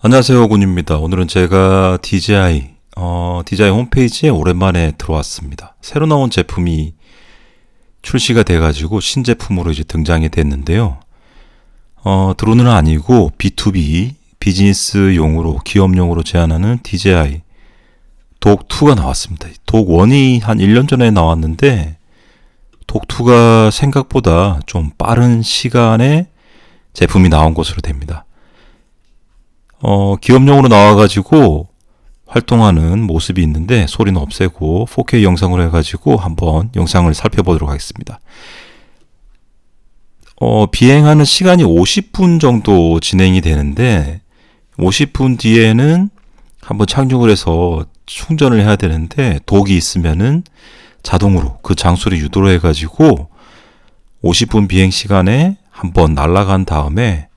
안녕하세요, 군입니다. 오늘은 제가 DJI, 어, DJI 홈페이지에 오랜만에 들어왔습니다. 새로 나온 제품이 출시가 돼가지고 신제품으로 이제 등장이 됐는데요. 어, 드론은 아니고 B2B 비즈니스용으로 기업용으로 제안하는 DJI 독 2가 나왔습니다. 독 1이 한 1년 전에 나왔는데 독 2가 생각보다 좀 빠른 시간에 제품이 나온 것으로 됩니다. 어, 기업용으로 나와가지고 활동하는 모습이 있는데 소리는 없애고 4K 영상으로 해가지고 한번 영상을 살펴보도록 하겠습니다. 어, 비행하는 시간이 50분 정도 진행이 되는데 50분 뒤에는 한번 착륙을 해서 충전을 해야 되는데 독이 있으면은 자동으로 그 장소를 유도를 해가지고 50분 비행 시간에 한번 날아간 다음에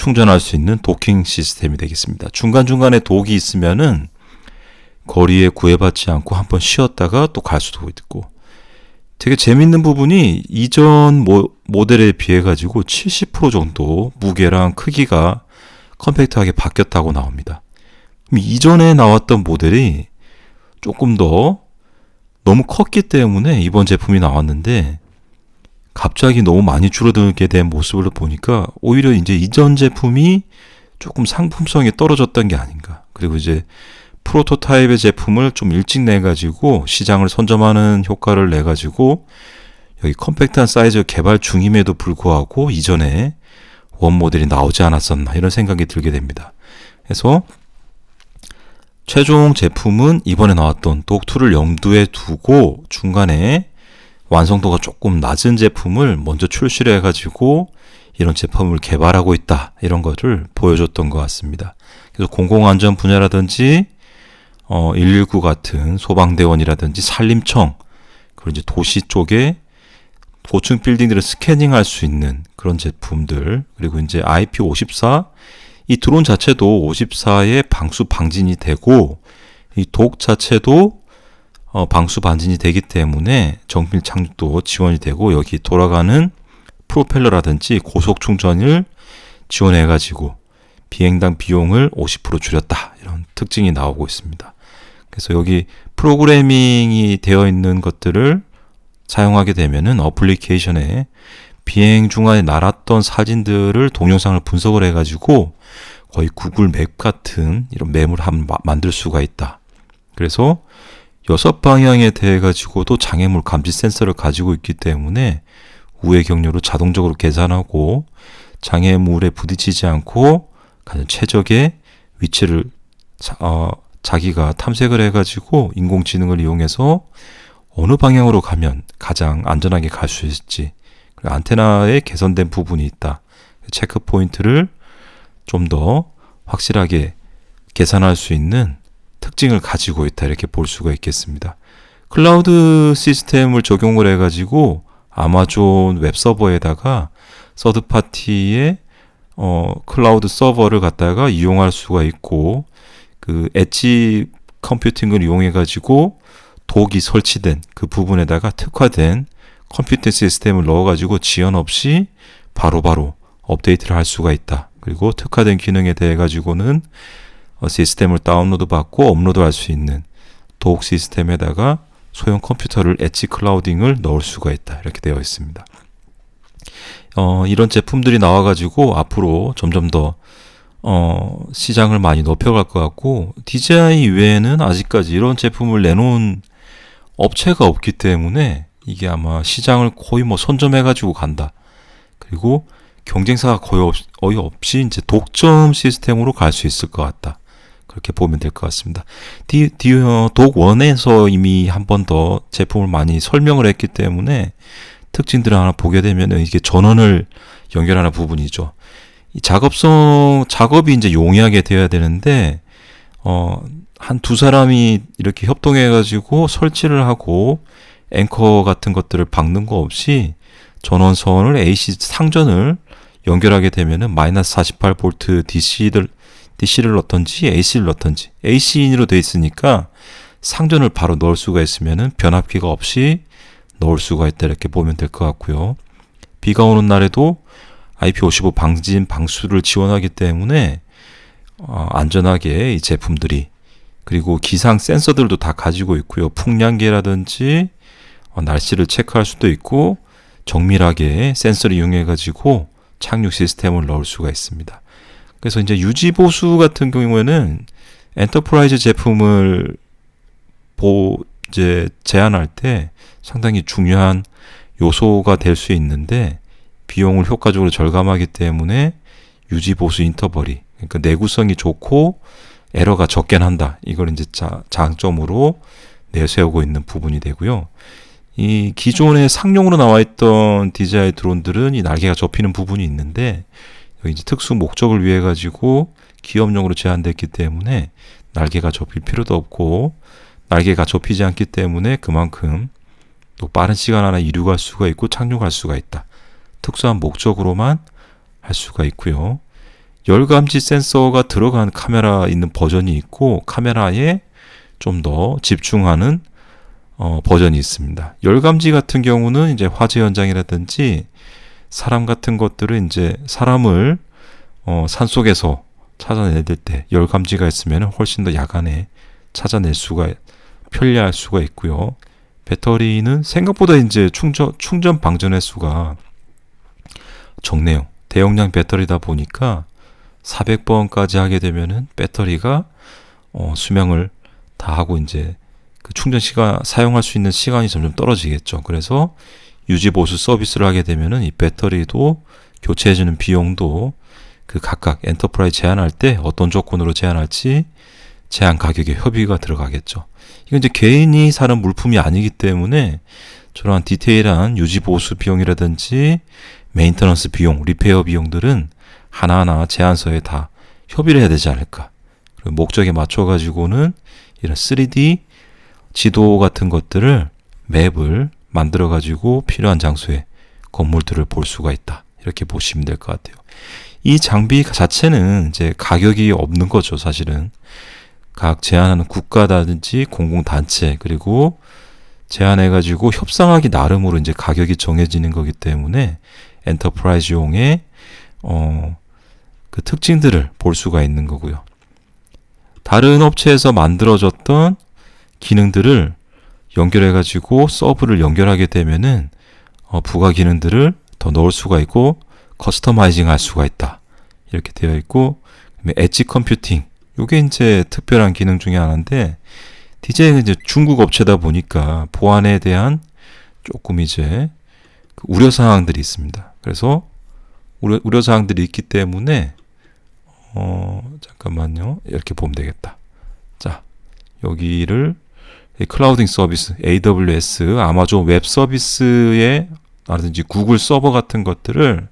충전할 수 있는 도킹 시스템이 되겠습니다. 중간중간에 독이 있으면은 거리에 구애받지 않고 한번 쉬었다가 또 갈 수도 있고 되게 재밌는 부분이 이전 모, 모델에 비해 가지고 70% 정도 무게랑 크기가 컴팩트하게 바뀌었다고 나옵니다. 이전에 나왔던 모델이 조금 더 너무 컸기 때문에 이번 제품이 나왔는데 갑자기 너무 많이 줄어들게 된 모습을 보니까 오히려 이제 이전 제품이 조금 상품성이 떨어졌던 게 아닌가. 그리고 이제 프로토타입의 제품을 좀 일찍 내가지고 시장을 선점하는 효과를 내가지고 여기 컴팩트한 사이즈 개발 중임에도 불구하고 이전에 원 모델이 나오지 않았었나 이런 생각이 들게 됩니다. 그래서 최종 제품은 이번에 나왔던 독2를 염두에 두고 중간에 완성도가 조금 낮은 제품을 먼저 출시를 해가지고 이런 제품을 개발하고 있다. 이런 것을 보여줬던 것 같습니다. 그래서 공공안전 분야라든지 어, 119 같은 소방대원이라든지 산림청 그리고 이제 도시 쪽에 고층 빌딩들을 스캐닝할 수 있는 그런 제품들 그리고 이제 IP54 이 드론 자체도 54에 방수 방진이 되고 이 독 자체도 어, 방수 반진이 되기 때문에 정밀 착륙도 지원이 되고 여기 돌아가는 프로펠러라든지 고속 충전을 지원해 가지고 비행당 비용을 50% 줄였다 이런 특징이 나오고 있습니다. 그래서 여기 프로그래밍이 되어 있는 것들을 사용하게 되면은 어플리케이션에 비행 중간에 날았던 사진들을 동영상을 분석을 해가지고 거의 구글 맵 같은 이런 맵을 한 만들 수가 있다. 그래서 여섯 방향에 대해 가지고도 장애물 감지 센서를 가지고 있기 때문에 우회 경로를 자동적으로 계산하고 장애물에 부딪히지 않고 가장 최적의 위치를 자, 어, 자기가 탐색을 해가지고 인공지능을 이용해서 어느 방향으로 가면 가장 안전하게 갈 수 있을지 안테나에 개선된 부분이 있다. 체크 포인트를 좀 더 확실하게 계산할 수 있는 특징을 가지고 있다 이렇게 볼 수가 있겠습니다. 클라우드 시스템을 적용을 해가지고 아마존 웹 서버에다가 서드 파티의 어, 클라우드 서버를 갖다가 이용할 수가 있고 그 엣지 컴퓨팅을 이용해 가지고 독이 설치된 그 부분에다가 특화된 컴퓨터 시스템을 넣어 가지고 지연 없이 바로바로 바로 업데이트를 할 수가 있다. 그리고 특화된 기능에 대해 가지고는 어, 시스템을 다운로드 받고 업로드 할 수 있는 독 시스템에다가 소형 컴퓨터를 엣지 클라우딩을 넣을 수가 있다. 이렇게 되어 있습니다. 어, 이런 제품들이 나와가지고 앞으로 점점 더 어, 시장을 많이 높여갈 것 같고 DJI 외에는 아직까지 이런 제품을 내놓은 업체가 없기 때문에 이게 아마 시장을 거의 뭐 선점해가지고 간다. 그리고 경쟁사가 거의 없, 거의 없이 이제 독점 시스템으로 갈 수 있을 것 같다. 그렇게 보면 될 것 같습니다. 디, 디, 어, 독1에서 이미 한 번 더 제품을 많이 설명을 했기 때문에 특징들을 하나 보게 되면 이게 전원을 연결하는 부분이죠. 이 작업성, 작업이 이제 용이하게 되어야 되는데, 어, 한 두 사람이 이렇게 협동해가지고 설치를 하고 앵커 같은 것들을 박는 거 없이 전원선을 AC 상전을 연결하게 되면은 마이너스 48V DC를 DC를 넣던지 AC를 넣던지 AC인으로 되어 있으니까 상전을 바로 넣을 수가 있으면은 변압기가 없이 넣을 수가 있다 이렇게 보면 될 것 같고요. 비가 오는 날에도 IP55 방진 방수를 지원하기 때문에 어, 안전하게 이 제품들이 그리고 기상 센서들도 다 가지고 있고요. 풍량계라든지 어, 날씨를 체크할 수도 있고 정밀하게 센서를 이용해 가지고 착륙 시스템을 넣을 수가 있습니다. 그래서 이제 유지 보수 같은 경우에는 엔터프라이즈 제품을 보 이제 제한할 때 상당히 중요한 요소가 될 수 있는데 비용을 효과적으로 절감하기 때문에 유지 보수 인터벌이 그러니까 내구성이 좋고 에러가 적게 난다. 이걸 이제 자, 장점으로 내세우고 있는 부분이 되고요. 이 기존의 상용으로 나와 있던 DJI 드론들은 이 날개가 접히는 부분이 있는데 이제 특수 목적을 위해 가지고 기업용으로 제한됐기 때문에 날개가 접힐 필요도 없고 날개가 접히지 않기 때문에 그만큼 또 빠른 시간 안에 이륙할 수가 있고 착륙할 수가 있다. 특수한 목적으로만 할 수가 있고요. 열감지 센서가 들어간 카메라 있는 버전이 있고 카메라에 좀 더 집중하는 어, 버전이 있습니다. 열감지 같은 경우는 이제 화재 현장이라든지 사람 같은 것들을 이제 사람을 어, 산 속에서 찾아낼 때 열감지가 있으면 훨씬 더 야간에 찾아낼 수가 편리할 수가 있고요. 배터리는 생각보다 이제 충전 충전 방전 횟수가 적네요. 대용량 배터리다 보니까 400번까지 하게 되면은 배터리가 어, 수명을 다 하고 이제 그 충전 시간 사용할 수 있는 시간이 점점 떨어지겠죠. 그래서 유지 보수 서비스를 하게 되면은 이 배터리도 교체해 주는 비용도 그 각각 엔터프라이즈 제한할 때 어떤 조건으로 제한할지 제한 가격에 협의가 들어가겠죠. 이건 이제 개인이 사는 물품이 아니기 때문에 저러한 디테일한 유지 보수 비용이라든지 메인터넌스 비용, 리페어 비용들은 하나하나 제안서에 다 협의를 해야 되지 않을까. 그리고 목적에 맞춰 가지고는 이런 3D 지도 같은 것들을 맵을 만들어 가지고 필요한 장소에 건물들을 볼 수가 있다. 이렇게 보시면 될 것 같아요. 이 장비 자체는 이제 가격이 없는 거죠, 사실은. 각 제안하는 국가라든지 공공단체, 그리고 제안해 가지고 협상하기 나름으로 이제 가격이 정해지는 거기 때문에 엔터프라이즈용의 어, 그 특징들을 볼 수가 있는 거고요. 다른 업체에서 만들어졌던 기능들을 연결해가지고 서브를 연결하게 되면은 어, 부가 기능들을 더 넣을 수가 있고 커스터마이징 할 수가 있다. 이렇게 되어 있고 엣지 컴퓨팅 요게 이제 특별한 기능 중에 하나인데 DJ는 이제 중국 업체다 보니까 보안에 대한 조금 이제 그 우려 사항들이 있습니다. 그래서 우려, 우려 사항들이 있기 때문에 어 잠깐만요 이렇게 보면 되겠다. 자 여기를 클라우딩 서비스 AWS 아마존 웹 서비스에 라든지 구글 서버 같은 것들을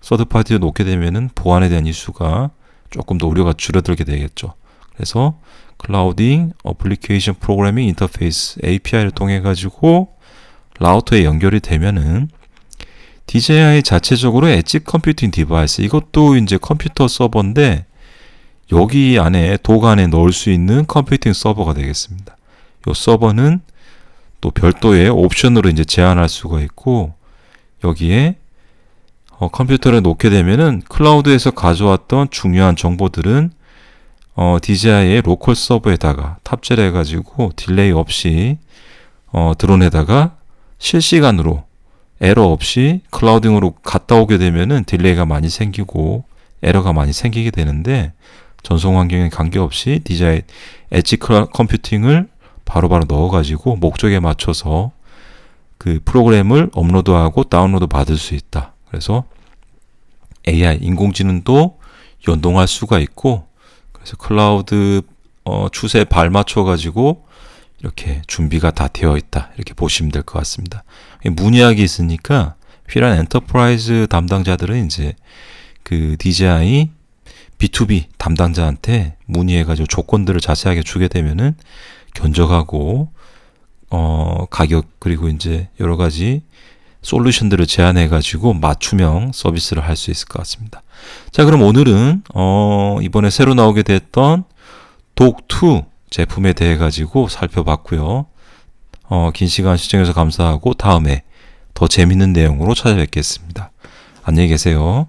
서드 파티에 놓게 되면은 보안에 대한 이슈가 조금 더 우려가 줄어들게 되겠죠. 그래서 클라우딩 어플리케이션 프로그래밍 인터페이스 API를 통해 가지고 라우터에 연결이 되면은 DJI 자체적으로 엣지 컴퓨팅 디바이스 이것도 이제 컴퓨터 서버인데 여기 안에 도구 안에 넣을 수 있는 컴퓨팅 서버가 되겠습니다. 이 서버는 또 별도의 옵션으로 이제 제한할 수가 있고 여기에 어, 컴퓨터를 놓게 되면은 클라우드에서 가져왔던 중요한 정보들은 어, DJI의 로컬 서버에다가 탑재를 해가지고 딜레이 없이 어, 드론에다가 실시간으로 에러 없이 클라우딩으로 갔다 오게 되면은 딜레이가 많이 생기고 에러가 많이 생기게 되는데 전송 환경에 관계없이 DJI 엣지 컴퓨팅을 바로바로 넣어가지고 목적에 맞춰서 그 프로그램을 업로드하고 다운로드 받을 수 있다. 그래서 AI 인공지능도 연동할 수가 있고 그래서 클라우드 어, 추세에 발맞춰 가지고 이렇게 준비가 다 되어 있다 이렇게 보시면 될 것 같습니다. 문의하기 있으니까 필요한 엔터프라이즈 담당자들은 이제 그 DJI B2B 담당자한테 문의해가지고 조건들을 자세하게 주게 되면은 견적하고 어 가격 그리고 이제 여러 가지 솔루션들을 제안해 가지고 맞춤형 서비스를 할 수 있을 것 같습니다. 자, 그럼 오늘은 어 이번에 새로 나오게 됐던 독2 제품에 대해 가지고 살펴봤고요. 어, 긴 시간 시청해서 감사하고 다음에 더 재밌는 내용으로 찾아뵙겠습니다. 안녕히 계세요.